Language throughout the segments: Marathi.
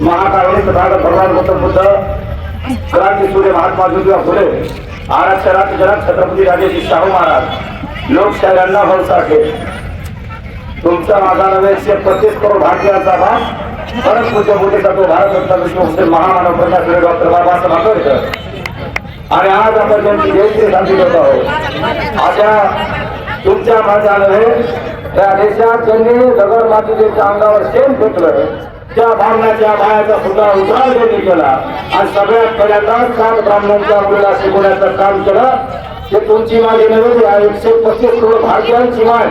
महाकाळी तथागत भगवान गौतम बुद्ध क्रांती सूर्य महात्मा ज्योतिबा फुले आरक्षणात जनक छत्रपती राजेजी शाहू महाराज लोकशाही अण्णा भाऊ साठे तुमचा माझा नव्हे एकशे पस्तीस करोड भारतीयांचा भाग परत पुढच्या मोठीचा तो भारत रत्न विश्वभूषण महामानव प्रजासुरे डॉक्टर बाबासाहेब आंबेडकर. आणि आज आपण त्यांची जयंती साजरी करत आहोत आता तुमच्या माझ्या नव्हे त्या देशात त्यांनी दगड मातीच्या अंगावर शेण फेकलं त्या भावनाच्या बायाचा सुद्धा उद्धार त्यांनी केला. आणि सगळ्यात पहिल्यांदा सात ब्राह्मणांच्या मुलीला शिकवण्याचं काम केलं. ते तुमची माझी नव्हे या एकशे पस्तीस करोड भारतीयांची माय.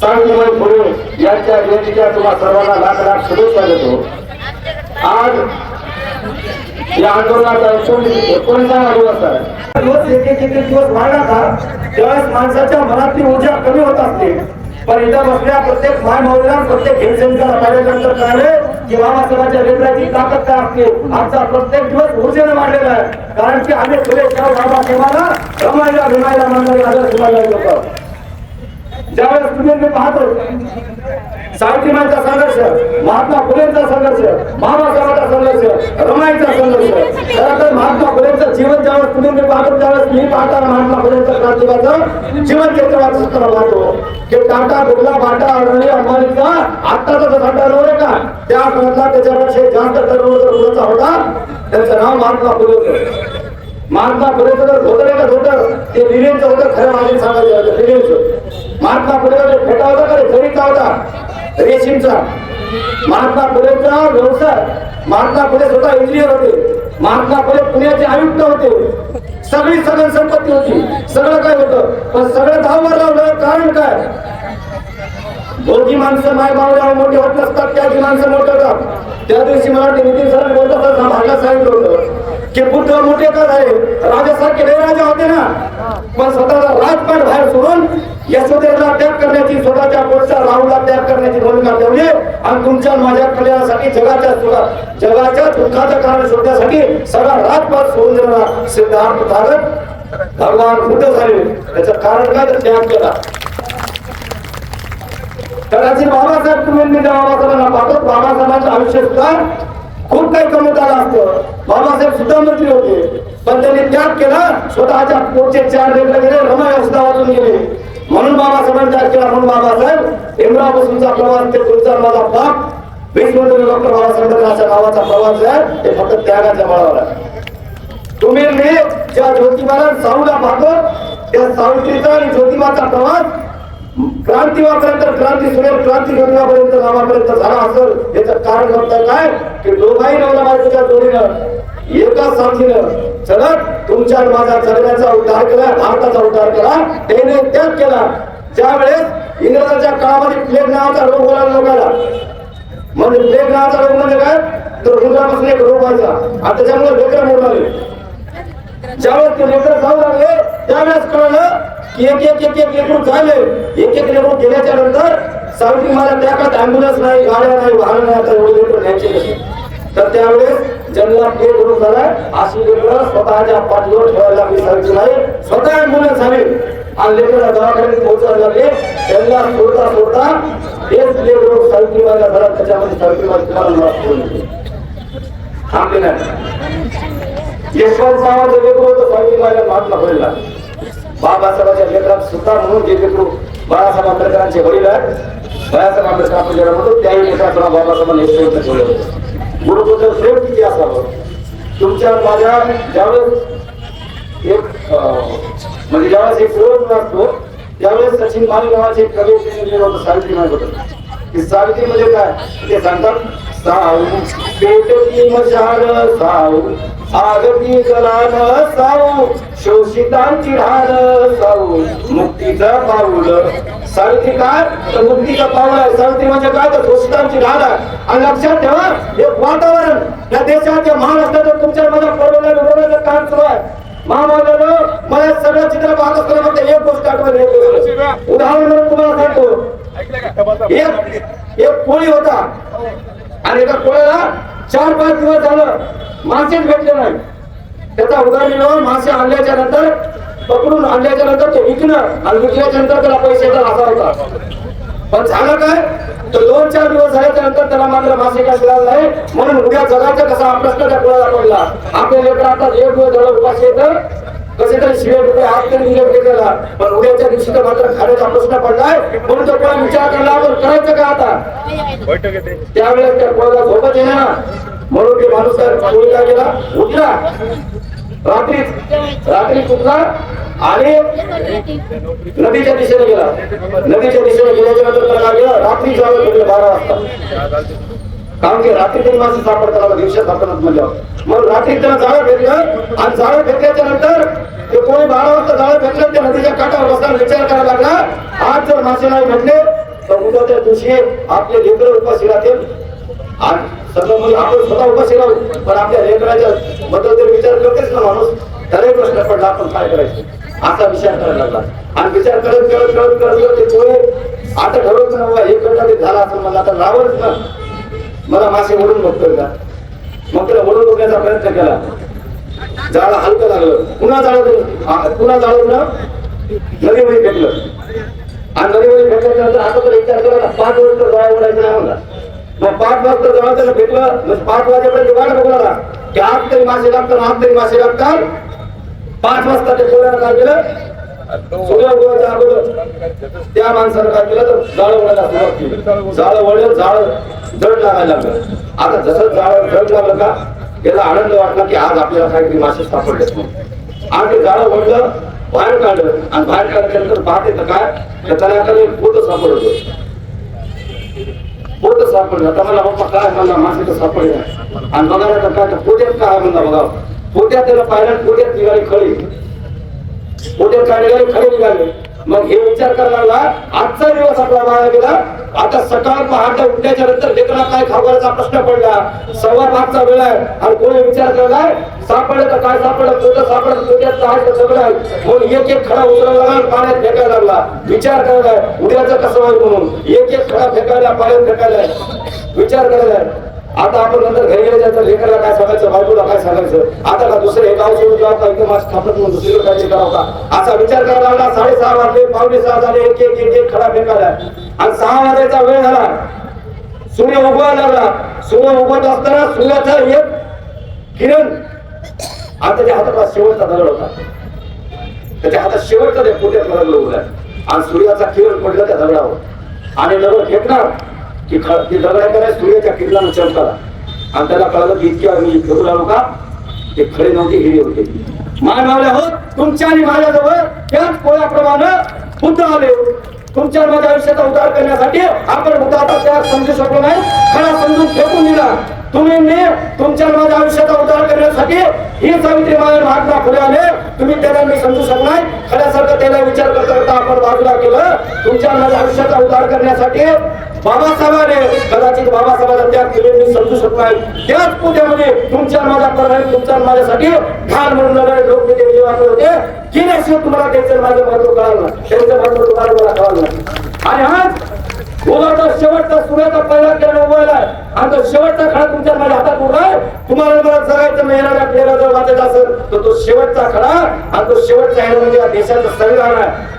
सावित्रीबाई फुले यांच्या जयंतीच्या तुम्हा सर्वांना लाख लाख शुभेच्छा देतो. आज या आंदोलनाचा एकोणीसावा दिवस आहे. दिवस एक एक एक एक दिवस वाढला का? त्यावेळेस माणसाच्या मनातली ऊर्जा कमी होत असते. पण इथं बसल्या प्रत्येक माय माऊलीला प्रत्येक हिंसेंच्या पाहिल्यानंतर कळले की बाबासाहेबांच्या लेकराची ताकद काय असते? आमचा प्रत्येक दिवस ऊर्जेने वाढलेला आहे. कारण की आम्ही फुले त्या बाबासाहेबांना रमायला भिमायला मांडायला आदर शिवायला होतं ज्यावेळेस तुम्ही मी पाहतो सावित्रीबाईंचा संघर्ष महात्मा फुलेंचा संघर्ष बाबासाहेबांचा संघर्ष रमाईचा संघर्ष खरं तर महात्मा फुलेंचं जीवन ज्यावेळेस तुम्ही पाहतो त्यावेळेस मी पाहताना महात्मा फुलेंचा क्रांतिकाचं जीवन क्षेत्रात सुद्धा वाटतो. की टाटा बिर्ला बाटा अडणी अंबानीचा आत्ताचा जो घाटा आहे का? त्या काळातला त्याच्यापेक्षा जास्त टर्नओव्हर होता. त्याचं नाव महात्मा फुले होतं. महात्मा फुलेचं जर धोतर आहे का धोतर? ते लिहिलेचं होतं खरं माझे सांगायचं होतं महात्मा फुले फेटा होता का रे? जरीचा होता. रेशीमचा. महात्मा फुलेचा व्यवसाय. महात्मा फुले स्वतः इंजिनियर होते. महात्मा फुले पुण्याचे आयुक्त होते. सगळी सगळी संपत्ती होती. सगळं काय होतं? पण सगळं धाववर लावलं कारण काय? दोघी माणसं माय बावल्या मोठे होत नसतात त्याची माणसं मोठे होतात. त्या दिवशी मला मराठी नितीन सर बोलत असताना भाषा सांगितलं होतं की बुद्ध मोठे का झाले? राजासारखे लय राजा होते ना. पण स्वतःचा राजपाट बाहेर सोडून यशोदेवला त्याग करण्याची स्वतःच्या पोटचा राहुला त्याग करण्याची भूमिका ठेवली. आणि तुमच्या माझ्या कल्याणासाठी जगाच्या सुखा जगाच्या दुःखाचं कारण शोधण्यासाठी सगळा राजपाट सोडून देणारा सिद्धार्थ धारक भगवान बुद्ध झाले. त्याचं कारण काय? तर त्याग केला. कदाचित बाबासाहेब तुम्ही मी बाबासाहेबांना पाहतो बाबासाहेबांचं आयुष्य सुद्धा खूप काही कमवत आलं असतं. बाबासाहेब सुद्धा मंत्री होते. पण त्यांनी त्याग केला स्वतःच्या पोटचे चार लेकर गेले रमाया सुद्धा वाचून गेले. म्हणून बाबासाहेबांनी त्याग केला म्हणून बाबासाहेब इम्रापासूनचा प्रवास ते तुमचा माझा बाप विश्वमंत्री डॉक्टर बाबासाहेबांचा नावाचा प्रवास आहे ते फक्त त्यागाच्या बळावर आहे. तुम्ही मी ज्या ज्योतिबाला साऊला पाहतो त्या सावित्रीचा आणि ज्योतिबाचा प्रवास क्रांतीवापर्यंत क्रांती सुरेल क्रांती ज्योतिबापर्यंत नावापर्यंत झाला असेल. याचं कारण फक्त काय? की दोघाही नवरा बायकोच्या जोडीनं एका साथीनं चलत तुमच्या माझ्या माझा चलण्याचा उद्धार केला भारताचा उद्धार केला त्याने त्याग केला. ज्या वेळेस इंग्रजांच्या काळामध्ये प्लेग नावाचा रोग बोलायला लोकांना. म्हणजे प्लेग नावाचा रोग म्हणजे काय? तर रुग्णापासून एक रोग व्हायचा. आणि त्याच्यामुळे लेकर मोड लागले. ज्यावेळेस ते लेकर जाऊ लागले त्यावेळेस कळलं की एक एक एक एक लेकरू झाले. एक एक लेकरू गेल्याच्यानंतर सावित्री मला त्या काळात अँब्युलन्स नाही गाड्या नाही वाहन नाही आता एवढे लेकर न्यायचे कसे तर त्यावेळेस जन्मला प्लेग रोग झाला. अशी लेकरं स्वतःच्या पाठीवर ठेवायला लागली सावित्री नाही स्वतः अँब्युलन्स आले. आणि लेकरला दवाखान्यात पोहोचायला लागले. त्यांना सोडता सोडता तेच प्लेग रोग सावित्री बाईला झाला त्याच्यामध्ये सावित्री तुम्हाला मला सोडून थांबले नाही यशवंत सावंत लेकरू होतं सावित्रीबाईला महात्मा फुलेला. बाबासाहेबांच्या लेकरात सुद्धा म्हणून जे लेकरू बाळासाहेब आंबेडकरांचे वडील आहेत बाळासाहेब आंबेडकर आपण ज्याला म्हणतो त्याही लेकरात बाबासाहेबांनी एक प्रयत्न ठेवले प्रेम किती असावं तुमच्या माझ्या ज्यावेळेस एक हो. म्हणजे ज्यावेळेस एक प्रयोग लागतो त्यावेळेस सचिन माने नावाचे एक कवी लिहिलेलं होतं सावित्री बद्दल की सावित्री म्हणजे काय? ते सांगतात साऊ पेटती मशाल साऊ आगती जलान साऊ शोषितांची ढाल साऊ मुक्तीचा पाऊल. सावित्री काय? तर मुक्तीचा पाऊल आहे. सावित्री म्हणजे काय? तर शोषितांची ढाल आहे. आणि लक्षात ठेवा हे वातावरण या देशात महाराष्ट्राचं तुमच्या माझ्या परवल्या विरोधाचं काम सुरू आहे. महामार्गानं मला सगळं चित्र पाहत असताना एक गोष्ट आठवण एक गोष्ट उदाहरण म्हणून तुम्हाला सांगतो. एक एक कोळी होता. आणि एका कोळ्याला चार पाच दिवस झालं मासेच भेटले नाही. त्याचा उदाहरण मासे आणल्याच्या नंतर पकडून आणल्याच्या नंतर तो विकणं आणि विकल्याच्या नंतर त्याला पैशाचा असा होता. पण झालं काय? तर दोन चार दिवस झाल्याच्यानंतर त्याला मात्र मासे काय मिळालं नाही. म्हणून उद्या जगाचा कसा प्रश्न त्या कुणाला पडला. आपल्या लेकर आता एक दिवस झाला उपास येतं. कसे तरी शिवे रुपये हात तरी घेतलेला पण उद्याच्या दिवशी तर मात्र खाण्याचा प्रश्न पडलाय. म्हणून तो कोणा विचार करला आपण करायचं का आता? त्यावेळेस त्या कोणाला झोपत येणार म्हणून ते माणूस काय गेला. उठला. रात्री रात्री कुठला? आणि नदीच्या दिशेने गेला. नदीच्या दिशेने गेल्याच्यानंतर त्याला गेला गेलं रात्री जावं भेटलं बारा वाजता. कारण की रात्री तरी माणसं सापडतात दिवसात सापडतात म्हणजे. मग रात्री त्याला जाळं फेकलं आणि जाळं फेकल्याच्या नंतर ते कोणी बारा वाजता जाळं फेकलं त्या नदीच्या काठावर बसताना विचार करायला लागला आज जर मासे नाही भेटले तर उद्या त्या दिवशी आपले लेकर उपाशी राहतील. सगळं म्हणजे आपण स्वतः उपाशी राहू पण आपल्या लेकराच्या बद्दल जर विचार करतेच ना माणूस. त्यालाही प्रश्न पडला आपण काय करायचं? असा विचार करायला लागला. आणि विचार करत करत करत करत करत ते आता ठरवत ना बाबा हे ते झाला असं मला आता रावच ना. मला मासे ओढून बघतोय का मग त्याला ओढून बघण्याचा प्रयत्न केला. जाळ हलकं लागलं. पुन्हा जाळ पुन्हा जाळ ना नदीमध्ये फेकलं. आणि नदीमध्ये फेकल्यानंतर आता तर विचार केला पाच वर्ष जाळा ओढायचं नाही म्हणला. मग पाच वाजता जेव्हा त्याला भेटलं म्हणजे पाच वाजेपर्यंत वाट बघू की आठ तरी मासे लागतात आठ तरी मासे लागतात पाच वाजता ते पोळ्यानं काय केलं अगोदर त्या माणसानं काय केलं तर जाळ ओढायला सुरुवात केली वळलं जड लागायला लागलं आता जसं जाळ जड लागलं का त्याला आनंद वाटला की आज आपल्याला काहीतरी मासे सापडले आणि ते जाळं वळलं बाहेर काढलं आणि बाहेर काढल्यानंतर पाहते तर काय तर त्याला एखादं पोत सापडत होतं. सापडलं तर मला बाप्पा काय म्हणला मासे तर आणि बघायला काय तर पोट्यात काय म्हणला बघा पोट्यात त्याला पाहिलं पोट्यात निघाली खळी पोट्यात काय निघाली खळी निघाली मग हे विचार करायला लागला आजचा दिवस आपला वाया गेला. आता सकाळ पहाटे उठल्याच्या नंतर लेकरा काय खावायचा प्रश्न पडला? सव्वा पाचचा वेळ आहे. आणि कोणी विचार करलाय सापडलं तर काय सापडलं? कोणतं सापडलं कोणत्यात काय तर सगळं म्हणून एक एक खडा उचलायला लागला आणि पाण्यात फेकायला लागला. विचार करायला उद्याचं कसं होईल म्हणून? एक एक खडा फेकायला पाण्यात फेकायला. विचार करायला आता आपण नंतर घरी गेल्याच्या लेकरला काय सांगायचं बायकोला काय सांगायचं? आता का दुसरे हे गाव सोडून जाऊ का इथं स्थापन म्हणून दुसरीकडे काय करावं का असा विचार करायला लागला साडेसहा वाजले पावणे सहा झाले एक एक एक एक खडा फेकायला आणि सहा वाजायचा वेळ झाला. सूर्य उगवायला लागला. सूर्य उगवत असताना सूर्याचा एक किरण आता त्या हाताला शेवटचा दगड होता. त्याच्या हातात शेवटचा त्या पोट्यात दगड उभा आणि सूर्याचा किरण पडला त्या दगडावर आणि दगड फेकणार. की ती लढाई करायला सूर्याच्या किरणानं चमकाला आणि त्याला कळलं की इतक्या मी घेऊ लागलो का ते खडे नव्हते हिरे होते. माय मावले हो तुमच्या आणि माझ्याजवळ त्याच पोळ्याप्रमाणे बुद्ध आले हो. तुमच्या माझ्या आयुष्याचा उद्धार करण्यासाठी आपण बुद्ध आता त्या समजू शकलो नाही खरा समजून फेकून दिला. तुम्ही मी तुमच्या माझ्या आयुष्याचा उद्धार करण्यासाठी ही सावित्री माझ्या महात्मा पुढे आले. तुम्ही त्याला मी समजू शकणार खऱ्यासारखं त्याला विचार करता करता आपण बाजूला केलं. तुमच्या माझ्या आयुष्याचा उद्धार करण्यासाठी बाबासाहेबाने कदाचित बाबासाहेबांचा त्याग केले मी समजू शकत नाही. त्याच पुण्यामध्ये तुमच्या माझ्या परवाने तुमच्या माझ्यासाठी घाण म्हणून लढाई लोक ते विजय होते. केल्याशिवाय तुम्हाला त्याचं माझं महत्त्व कळालं ना त्यांचं महत्त्व तुम्हाला मला कळालं आणि आज गोलाचा शेवटचा सूर्याचा पहिला किरण उभारला आणि तो शेवटचा खडा तुमच्या माझ्या हातात उभा तुम्हाला मला जगायचं नाही येणाऱ्या प्लेअरला जर वाचायचा असेल तर तो शेवटचा खडा आणि तो शेवटचा हेड म्हणजे या देशाचं संविधान आहे.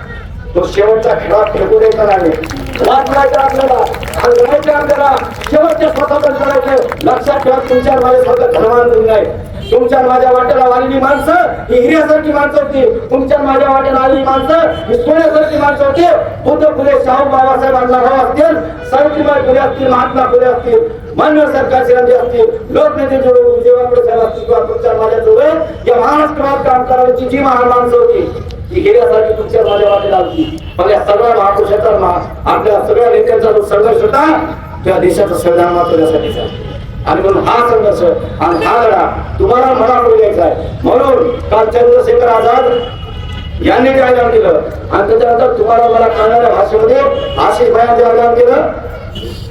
तो शेवटचा खेळा फेकू द्यायचा नाही वाचवायचा आपल्याला आणि आपल्याला लक्षात ठेवा माझ्या स्वतः तुम्ही नाही तुमच्या माझ्या वाट्याला आलेली माणसं ही हिऱ्यासारखी माणसं होती. तुमच्या माझ्या वाट्याला आलेली माणसं ही सोन्यासारखी माणसं होती. बुद्ध फुले शाहू बाबासाहेब असतील सावित्रीबाई फुले असतील महात्मा फुले असतील मान्य सरकारचे शिरांजी असतील लोकनेते जोडून जेव्हा तुमच्या माझ्या जोडे या महाराष्ट्रात काम करायची जी महान माणसं होती. ही तुमच्या माझ्या वाटेला पण या सगळ्या महापुरुषाचा आपल्या सगळ्या नेत्यांचा जो संघर्ष होता त्या देशाचं संविधान वाचवण्यासाठीचा आणि म्हणून हा संघर्ष आणि हा लढा तुम्हाला मनाकडे द्यायचा आहे. म्हणून काल चंद्रशेखर आझाद यांनी ते आयोजन केलं. आणि त्याच्यानंतर तुम्हाला मला कळणाऱ्या भाषेमध्ये आशिष भाई आयोजन केलं.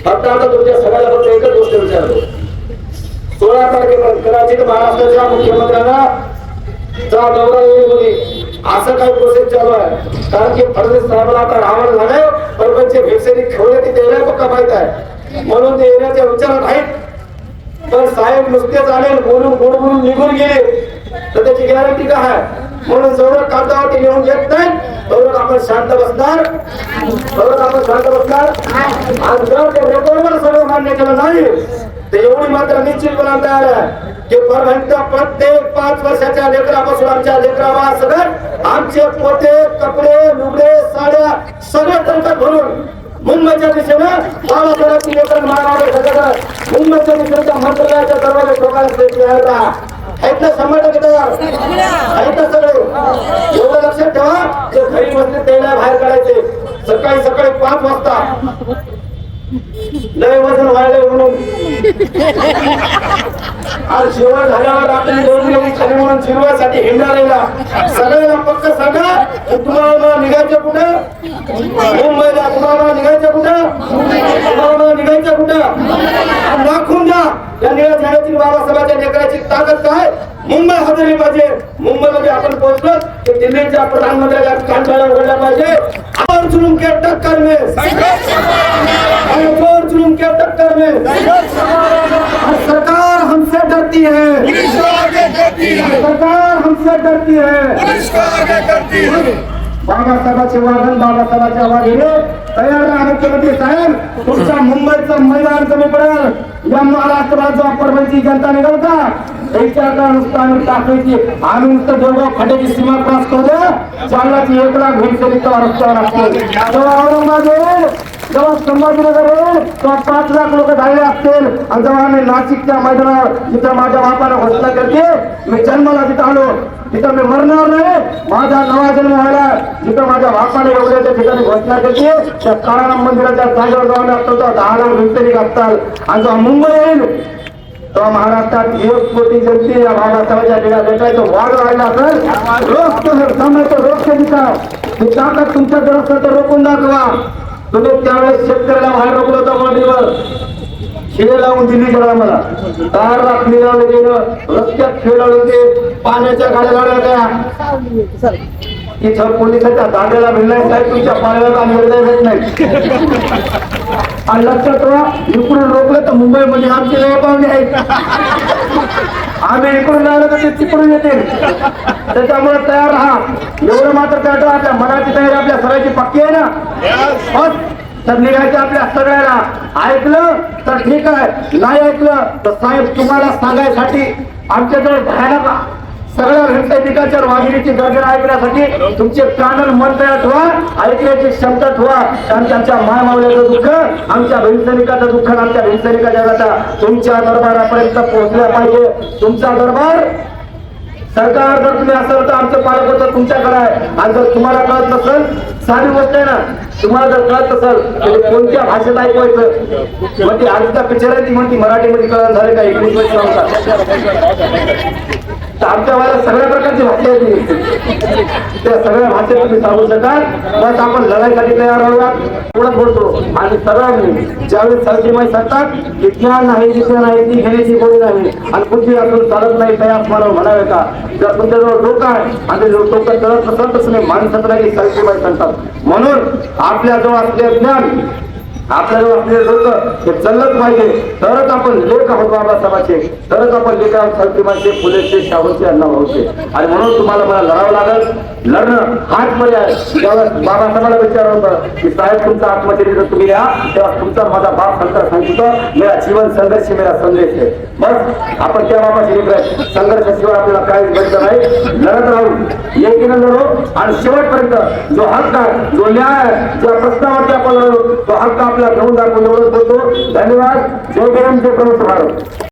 फक्त आता तुमच्या सगळ्याला फक्त एकच गोष्ट विचारतो. सोळा तारखेपर्यंत कदाचित महाराष्ट्राच्या मुख्यमंत्र्यांना जा दौरा येईल होती असं काही प्रोसेस चालू आहे? कारण की फडणवीस साहेबांना आता रावण झाले परभणचे भेक्षेरी खेळले की ते पक्का माहीत आहे. म्हणून ते येण्याच्या विचारात आहेत. पण साहेब नुसतेच आले बोलून गोड बोलून निघून गेले. तर त्याची गॅरंटी काय आहे? म्हणून जवळ कागदावरती लिहून घेत नाही बरोबर आपण शांत बसणार. बरोबर आपण शांत बसणार. आणि जर ते रेकॉर्डवर सगळं मान्य केलं नाही तर एवढी मात्र निश्चितपणा तयार आहे की परभणीत प्रत्येक पाच वर्षाच्या लेकरापासून आमच्या लेकरावा सगळं आमचे पोते कपडे लुगडे साड्या सगळं टंकत भरून मुंबईच्या दिशेनं बाबासाहेबांची लेकर मारावे सगळं मुंबईच्या दिशेनं मंत्रालयाच्या दरवाजे ठोकायला आहेत ना शंभर टक्के तयार? आहेत ना सगळे. एवढं लक्षात ठेवा जे घरी बसले त्याला बाहेर काढायचे. सकाळी सकाळी पाच वाजता लय वजन वाढलंय म्हणून. आज जेवण झाल्यावर आपण दोन लोक खाली म्हणून फिरवायसाठी हिंडायला. सगळ्यांना पक्क सांगा तुम्हाला निघायचं कुठं? मुंबईला तुम्हाला निघायचं कुठं? तुम्हाला निघायचं कुठं? आणि दाखवून द्या. या निळ्या झाडाची बाबासाहेबांच्या लेकराची ताकद काय? मुंबई हजेरी पाहिजे. मुंबईमध्ये आपण पोहोचलो की दिल्लीच्या प्रधानमंत्र्याला कानठाला उघडला पाहिजे. आपण जुलूम के टक्कर में में। सरकार हमसे डरती है। सरकार हमसे डरती है। बाबासाहेबांचे वादन बाबासाहेबांच्या आवाजाने तयार राहा मुख्यमंत्री साहेब. तुमच्या मुंबईचं मैदान कमी पडेल. या महाराष्ट्रात जो परभणीची जनता निघाल का त्याच्याकडे नुसतं टाकायची आम्ही नुसतं दोघं फाट्याची सीमा क्रॉस करू द्या. चालण्याची एक लाख भेटते तेव्हा रस्त्यावर असतो औरंगाबाद जेव्हा संभाजीनगर तेव्हा पाच लाख लोक झाले असतील. आणि जेव्हा आम्ही नाशिकच्या मैदानावर जिथं माझ्या बापानं घोषणा करते मी जन्माला तिथं आलो. तिथं मी मरणार नाही. माझा नवा जन्म व्हायला जिथं माझ्या बापाने एवढ्या ठिकाणी घोषणा करते त्या काळाराम मंदिराच्या जागेवर जाऊन असतो तर दहा लाख भिंतरी असतात आणि जेव्हा मुंबई येईल तेव्हा महाराष्ट्रात एक कोटी जनते या महाराष्ट्राच्या ठिकाणी भेटायचं वाद राहिला असेल. रोख तो थांबायचं रोख ते दिसा ही ताकद तुमच्या असेल तर रोखून दाखवा. तुम्ही त्यावेळेस शेतकऱ्याला बाहेर रोखलं होतं मंडीवर. खेळ लावून दिली गेला मला दार राखली लावलं गेलं रस्त्यात खेळवले ते पाण्याच्या गाड्या लावल्या होत्या. इथं पोलिसांच्या दांड्याला मिळणार साहेब तुमच्या पाण्याला निर्णय भेट नाही. आणि लक्षात ठेवा इकडून रोखलं तर मुंबईमध्ये आमचे लय पाहुणे आहेत. आम्ही इकडून राहिलो तर ते तिकडून येतील त्याच्यामुळे तयार राहा. एवढं मात्र राहा आपल्या मनाची तयारी आपल्या सगळ्याची पक्की आहे ना? बस. तर निघायचं आपल्या सगळ्याला. ऐकलं? तर ठीक आहे. नाही ऐकलं तर साहेब तुम्हाला सांगायसाठी आमच्याकडे भयानक सगळ्या व्यावसायिकांच्या वागिरीची गर्जना ऐकण्यासाठी तुमचे कानल मन तयार ठेवा ऐकण्याची क्षमता ठेवा. कारण त्यांच्या मायमावल्याचं दुःख आमच्या भविष्यनिकाचं दुःख आमच्या भविष्यनिका जगाचा तुमच्या दरबारापर्यंत पोहोचल्या पाहिजे. तुमचा दरबार सरकार जर तुम्ही असेल तर आमचं पालकत्व तुमच्याकडे आहे आणि जर तुम्हाला कळत नसेल साधी गोष्ट आहे ना तुम्हाला जर कळत असेल तर कोणत्या भाषेत ऐकवायचं? मग ती आजचा पिक्चर आहे ती म्हणती मराठीमध्ये कळत झाले का? इंग्लिशमध्ये सांगतात तर आमच्या वेळेला सगळ्या प्रकारची भाषा येते त्या सगळ्या भाषेत तुम्ही सांगू शकाल. बस आपण लढाईसाठी तयार आहोत. एवढंच बोलतो. आणि सगळ्यांनी ज्यावेळेस सरसीमाई सांगतात विज्ञान नाही विज्ञान नाही ती घेण्याची गोळी नाही. आणि बुद्धी असून चालत नाही तयार मला म्हणावे का? जर तुमच्याजवळ डोकं आहे. आणि जर डोकं चालत नसेल तर तुम्ही माणसात नाही सांगतात. म्हणून आपल्याजवळ असले ज्ञान आपल्याला असलेले लोक हे चाललंच पाहिजे तरच आपण लेख आहोत बाबासाहेबांचे तरच आपण लेख आहोत संतीमाचे फुलेचे शाहूचे अण्णाभाऊचे. आणि म्हणून तुम्हाला मला लढावं लागेल. लढणं हाच पर्याय ज्यावेळेस बाबासाहेबांना विचार होतं की साहेब तुमचा आत्मचरित्र तुम्ही या तेव्हा तुमचा माझा बाप संतर सांगितलं मेरा जीवन संघर्ष मेरा संदेश आहे. बस आपण त्या बाबाशी लेकर संघर्षाशिवाय आपल्याला काही घडलं नाही. लढत राहू. एकीनं लढू. आणि शेवटपर्यंत जो हक्क आहे जो न्याय आहे ज्या प्रश्नावरती आपण लढू तो हक्क आपल्याला घेऊन दाखवून एवढंच बोलतो धन्यवाद. जय भीम जय प्रमुख भारत.